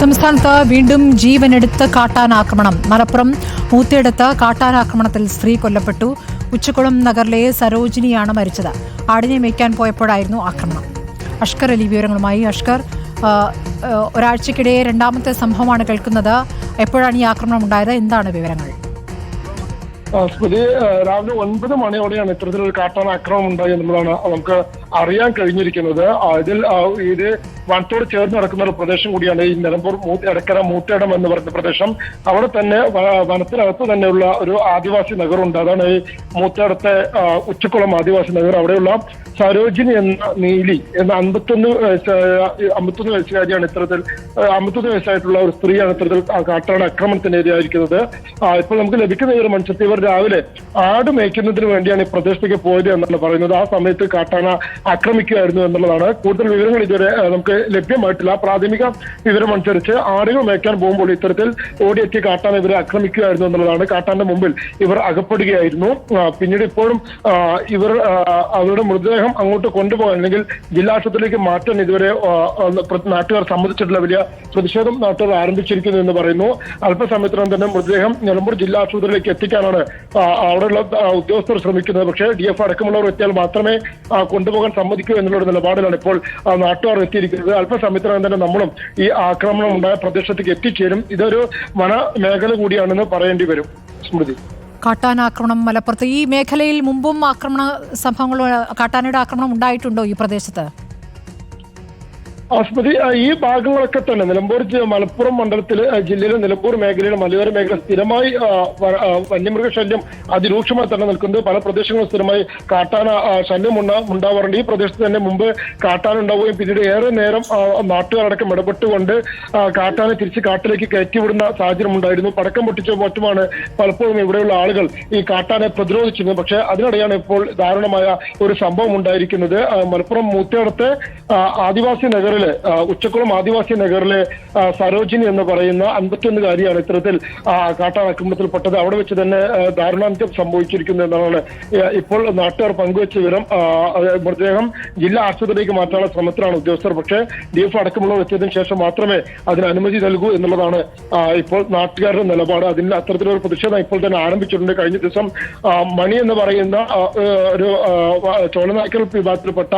സംസ്ഥാനത്ത് വീണ്ടും ജീവനെടുത്ത് കാട്ടാനാക്രമണം മലപ്പുറം മൂത്തിയെടുത്ത് കാട്ടാനാക്രമണത്തിൽ സ്ത്രീ കൊല്ലപ്പെട്ടു. ഉച്ചക്കുളം നഗറിലെ സരോജിനിയാണ് മരിച്ചത്. ആടിനെ മേയ്ക്കാൻ പോയപ്പോഴായിരുന്നു ആക്രമണം. അഷ്കർ അലി വിവരങ്ങളുമായി. അഷ്കർ ഒരാഴ്ചക്കിടെ രണ്ടാമത്തെ സംഭവമാണ് കേൾക്കുന്നത്. എപ്പോഴാണ് ഈ ആക്രമണം ഉണ്ടായത്? എന്താണ് വിവരങ്ങൾ? സ്മൃതി രാവിലെ ഒൻപത് മണിയോടെയാണ് ഇത്തരത്തിലൊരു കാട്ടാന ആക്രമണം ഉണ്ടായി എന്നുള്ളതാണ് നമുക്ക് അറിയാൻ കഴിഞ്ഞിരിക്കുന്നത്. ഇതിൽ ഇത് വനത്തോട് ചേർന്ന് നടക്കുന്ന ഒരു പ്രദേശം കൂടിയാണ് ഈ നിലമ്പൂർ എടക്കര മൂത്തേടം എന്ന് പറയുന്ന പ്രദേശം. അവിടെ തന്നെ വനത്തിനകത്ത് തന്നെയുള്ള ഒരു ആദിവാസി നഗറുണ്ട്. അതാണ് ഈ മൂത്തേടത്തെ ഉച്ചക്കുളം ആദിവാസി നഗർ. അവിടെയുള്ള സരോജിനി എന്ന നീലി എന്ന അമ്പത്തൊന്ന് അമ്പത്തൊന്ന് വയസ്സുകാരിയാണ് ഇത്തരത്തിൽ അമ്പത്തൊന്ന് വയസ്സായിട്ടുള്ള ഒരു സ്ത്രീയാണ് ഇത്തരത്തിൽ കാട്ടാന ആക്രമണത്തിന് ഇരയായിരിക്കുന്നത് ഇപ്പോൾ നമുക്ക് ലഭിക്കുന്ന ഒരു അനുസരിച്ച് രാവിലെ ആട് മേയ്ക്കുന്നതിന് വേണ്ടിയാണ് ഈ പ്രദേശത്തേക്ക് പോയത് എന്നാണ് പറയുന്നത്. ആ സമയത്ത് കാട്ടാന ആക്രമിക്കുകയായിരുന്നു എന്നുള്ളതാണ്. കൂടുതൽ വിവരങ്ങൾ ഇതുവരെ നമുക്ക് ലഭ്യമായിട്ടില്ല. പ്രാഥമിക വിവരം അനുസരിച്ച് ആടുകൾ മേയ്ക്കാൻ പോകുമ്പോൾ ഇത്തരത്തിൽ ഓടിയെത്തി കാട്ടാന ഇവരെ ആക്രമിക്കുകയായിരുന്നു എന്നുള്ളതാണ്. കാട്ടാന്റെ മുമ്പിൽ ഇവർ അകപ്പെടുകയായിരുന്നു. പിന്നീട് ഇപ്പോഴും ഇവർ അവരുടെ മൃതദേഹം അങ്ങോട്ട് കൊണ്ടുപോകാൻ അല്ലെങ്കിൽ ജില്ലാ ആശുപത്രിയിലേക്ക് മാറ്റാൻ ഇതുവരെ നാട്ടുകാർ സമ്മതിച്ചിട്ടുള്ള വലിയ പ്രതിഷേധം നാട്ടുകാർ ആരംഭിച്ചിരിക്കുന്നു എന്ന് പറയുന്നു. അല്പസമയത്തിനകം തന്നെ മൃതദേഹം നിലമ്പൂർ ജില്ലാ ആശുപത്രിയിലേക്ക് എത്തിക്കാനാണ് അവിടെയുള്ള ഉദ്യോഗസ്ഥർ ശ്രമിക്കുന്നത്. പക്ഷേ ഡി എഫ് അടക്കമുള്ളവർ എത്തിയാൽ മാത്രമേ കൊണ്ടുപോകാൻ സമ്മതിക്കൂ എന്നുള്ള നിലപാടിലാണ് ഇപ്പോൾ നാട്ടുകാർ എത്തിയിരിക്കുന്നത്. അല്പസമയത്തിനകം തന്നെ നമ്മളും ഈ ആക്രമണം ഉണ്ടായ പ്രദേശത്തേക്ക് എത്തിച്ചേരും. ഇതൊരു വനമേഖല കൂടിയാണെന്ന് പറയേണ്ടി വരും. സ്മൃതി. കാട്ടാനാക്രമണം മലപ്പുറത്ത്. ഈ മേഖലയിൽ മുമ്പും ആക്രമണ സംഭവങ്ങൾ കാട്ടാനയുടെ ആക്രമണം ഉണ്ടായിട്ടുണ്ടോ ഈ പ്രദേശത്ത്? ആസ്പത്രി ആ, ഈ ഭാഗങ്ങളൊക്കെ തന്നെ നിലമ്പൂർ മലപ്പുറം മണ്ഡലത്തിൽ ജില്ലയിലെ നിലമ്പൂർ മേഖലയിലെ മലയോര മേഖല സ്ഥിരമായി വന്യമൃഗ ശല്യം അതിരൂക്ഷമായി തന്നെ നിൽക്കുന്നത് പല പ്രദേശങ്ങളും സ്ഥിരമായി കാട്ടാന ശല്യം ഉണ്ടാ- ഉണ്ടാവാറുണ്ട്. ഈ പ്രദേശത്ത് തന്നെ മുമ്പ് കാട്ടാന ഉണ്ടാവുകയും പിന്നീട് ഏറെ നേരം നാട്ടുകാരടക്കം ഇടപെട്ടുകൊണ്ട് കാട്ടാന തിരിച്ച് കാട്ടിലേക്ക് കയറ്റിവിടുന്ന സാഹചര്യം ഉണ്ടായിരുന്നു. പടക്കം പൊട്ടിച്ച മറ്റുമാണ് പലപ്പോഴും ഇവിടെയുള്ള ആളുകൾ ഈ കാട്ടാനെ പ്രതിരോധിച്ചിരുന്നത്. പക്ഷേ അതിനിടെയാണ് ഇപ്പോൾ ദാരുണമായ ഒരു സംഭവം ഉണ്ടായിരിക്കുന്നത്. മലപ്പുറം മൂത്തേടത്തെ ആദിവാസി നഗറിലെ ആ, ഉച്ചക്കുളം ആദിവാസി നഗറിലെ സരോജിനി എന്ന് പറയുന്ന അൻപത്തിയൊന്നുകാരിയാണ് ഇത്തരത്തിൽ കാട്ടാൻ ആക്രമണത്തിൽപ്പെട്ടത് അവിടെ വെച്ച് തന്നെ ദാരുണാന്ത്യം സംഭവിച്ചിരിക്കുന്നു എന്നാണ് ഇപ്പോൾ നാട്ടുകാർ പങ്കുവച്ച വിവരം. മൃതദേഹം ജില്ലാ ആശുപത്രിയിലേക്ക് മാറ്റാനുള്ള ശ്രമത്തിലാണ് ഉദ്യോഗസ്ഥർ. പക്ഷേ ഡി എഫ് അടക്കമുള്ളവർ എത്തിയതിനു ശേഷം മാത്രമേ അതിന് അനുമതി നൽകൂ എന്നുള്ളതാണ് ഇപ്പോൾ നാട്ടുകാരുടെ നിലപാട്. അതിന് അത്തരത്തിലൊരു പ്രതിഷേധം ഇപ്പോൾ തന്നെ ആരംഭിച്ചിട്ടുണ്ട്. കഴിഞ്ഞ ദിവസം മണി എന്ന് പറയുന്ന ഒരു ചോളനാക്കൽ വിഭാഗത്തിൽപ്പെട്ട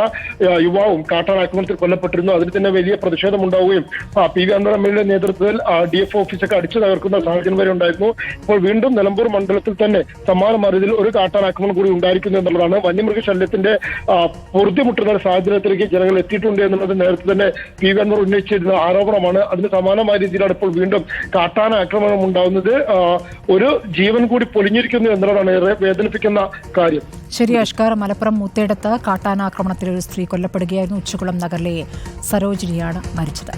യുവാവും കാട്ടാൻ ആക്രമണത്തിൽ കൊല്ലപ്പെട്ടിരുന്നു അതിൽ തന്നെ വലിയ പ്രതിഷേധം ഉണ്ടാവുകയും പി വി എ നേതൃത്വത്തിൽ ഡി എഫ് ഓഫീസൊക്കെ അടിച്ചു തകർക്കുന്ന സാഹചര്യം വരെ ഉണ്ടായിരുന്നു. ഇപ്പോൾ വീണ്ടും നിലമ്പൂർ മണ്ഡലത്തിൽ തന്നെ സമാനമായ രീതിയിൽ ഒരു കാട്ടാനാക്രമണം കൂടി ഉണ്ടായിരിക്കുന്നു എന്നുള്ളതാണ് വന്യമൃഗശല്യത്തിന്റെ പൊറുതിമുട്ടുന്ന ഒരു സാഹചര്യത്തിലേക്ക് ജനങ്ങൾ എത്തിയിട്ടുണ്ട് എന്നുള്ളത് നേരത്തെ തന്നെ പി വി അന്തർ ഉന്നയിച്ചിരുന്ന ആരോപണമാണ്. അതിന് സമാനമായ രീതിയിലാണ് ഇപ്പോൾ വീണ്ടും കാട്ടാന ആക്രമണം ഉണ്ടാവുന്നത് ഒരു ജീവൻ കൂടി പൊലിഞ്ഞിരിക്കുന്നു എന്നുള്ളതാണ് ഏറെ വേദനിപ്പിക്കുന്ന കാര്യം. ശരി അഷ്കർ മലപ്പുറം മുത്തേടത്ത് കാട്ടാനാക്രമണത്തിൽ ഒരു സ്ത്രീ കൊല്ലപ്പെടുകയായിരുന്നു ഉച്ചകുളം നഗറിലെ സരോജിനിയാണ് മരിച്ചത്.